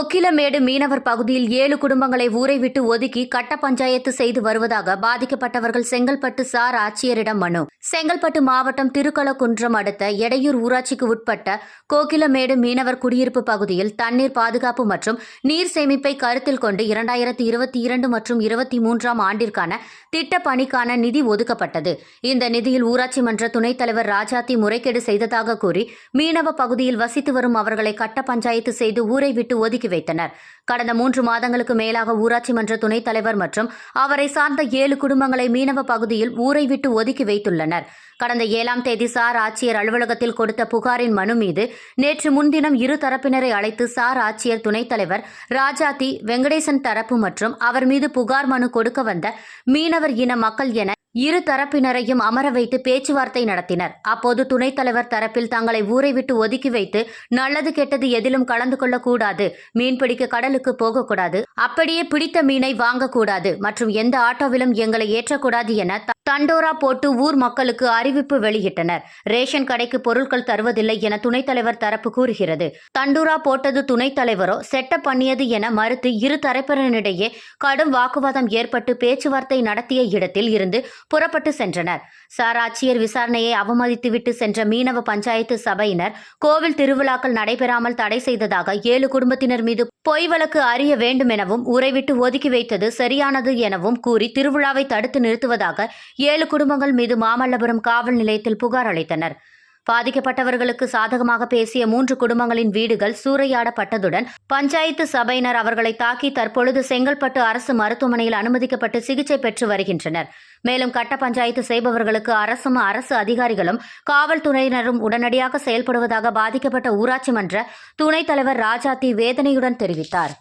கொக்கிலமேடு மீனவர் பகுதியில் ஏழு குடும்பங்களை ஊரை விட்டு ஒதுக்கி கட்ட பஞ்சாயத்து செய்து வருவதாக பாதிக்கப்பட்டவர்கள் செங்கல்பட்டு சார் ஆட்சியரிடம் மனு. செங்கல்பட்டு மாவட்டம் திருக்கலக்குன்றம் அடுத்த எடையூர் ஊராட்சிக்கு உட்பட்ட கோகிலமேடு மீனவர் குடியிருப்பு பகுதியில் தண்ணீர் பாதுகாப்பு மற்றும் நீர் சேமிப்பை கருத்தில் கொண்டு இரண்டாயிரத்தி இருபத்தி இரண்டு மற்றும் இருபத்தி மூன்றாம் ஆண்டிற்கான திட்ட பணிக்கான நிதி ஒதுக்கப்பட்டது. இந்த நிதியில் ஊராட்சி மன்ற துணைத் தலைவர் ராஜாத்தி முறைகேடு செய்ததாக கூறி மீனவ பகுதியில் வசித்து வரும் அவர்களை கட்ட பஞ்சாயத்து செய்து ஊரை விட்டு ஒதுக்கி வைத்தனர். கடந்த மூன்று மாதங்களுக்கு மேலாக ஊராட்சி மன்ற துணைத் தலைவர் மற்றும் அவரை சார்ந்த ஏழு குடும்பங்களை மீனவ பகுதியில் ஊரை விட்டு ஒதுக்கி வைத்துள்ளனர். கடந்த ஏழாம் தேதி சார் ஆட்சியர் அலுவலகத்தில் கொடுத்த புகாரின் மனு மீது நேற்று முன்தினம் இரு தரப்பினரை அழைத்து சார் ஆட்சியர் துணைத் தலைவர் ராஜாத்தி வெங்கடேசன் தரப்பு மற்றும் அவர் மீது புகார் மனு கொடுக்க வந்த மீனவர் இன மக்கள் என இரு தரப்பினரையும் அமர வைத்து பேச்சுவார்த்தை நடத்தினர். அப்போது துணைத் தலைவர் தரப்பில் தங்களை ஊரை விட்டு ஒதுக்கி வைத்து நல்லது கெட்டது எதிலும் கலந்து கொள்ளக்கூடாது மீன்பிடிக்க கடலுக்கு போகக்கூடாது அப்படியே பிடித்த மீனை வாங்கக்கூடாது மற்றும் எந்த ஆட்டோவிலும் எங்களை ஏற்றக்கூடாது என தண்டோரா போட்டு ஊர் மக்களுக்கு அறிவிப்பு வெளியிட்டனர். ரேஷன் கடைக்கு பொருட்கள் தருவதில்லை என துணைத் தலைவர் தரப்பு கூறுகிறது. தண்டூரா போட்டது துணைத் தலைவரோ செட்டப் பண்ணியது என மறுத்து இரு தரப்பினரிடையே கடும் வாக்குவாதம் ஏற்பட்டு பேச்சுவார்த்தை நடத்திய இடத்தில் இருந்து புறப்பட்டு சென்றனர். சார் ஆட்சியர் விசாரணையை அவமதித்துவிட்டு சென்ற மீனவ பஞ்சாயத்து சபையினர் கோவில் திருவிழாக்கள் நடைபெறாமல் தடை செய்ததாக ஏழு குடும்பத்தினர் மீது பொய் வழக்கு அறிய வேண்டும் எனவும் உறைவிட்டு ஒதுக்கி வைத்தது சரியானது எனவும் கூறி திருவிழாவை தடுத்து நிறுத்துவதாக ஏழு குடும்பங்கள் மீது மாமல்லபுரம் காவல் நிலையத்தில் புகார் அளித்தனர். பாதிக்கப்பட்டவர்களுக்கு சாதகமாக பேசிய மூன்று குடும்பங்களின் வீடுகள் சூறையாடப்பட்டதுடன் பஞ்சாயத்து சபையினர் அவர்களை தாக்கி தற்பொழுது செங்கல்பட்டு அரசு மருத்துவமனையில் அனுமதிக்கப்பட்டு சிகிச்சை பெற்று வருகின்றனர். மேலும் கட்ட பஞ்சாயத்து செய்பவர்களுக்கு அரசும் அரசு அதிகாரிகளும் காவல்துறையினரும் உடனடியாக செயல்படுவதாக பாதிக்கப்பட்ட ஊராட்சி மன்ற துணைத் தலைவர் ராஜாத்தி வேதனையுடன் தெரிவித்தார்.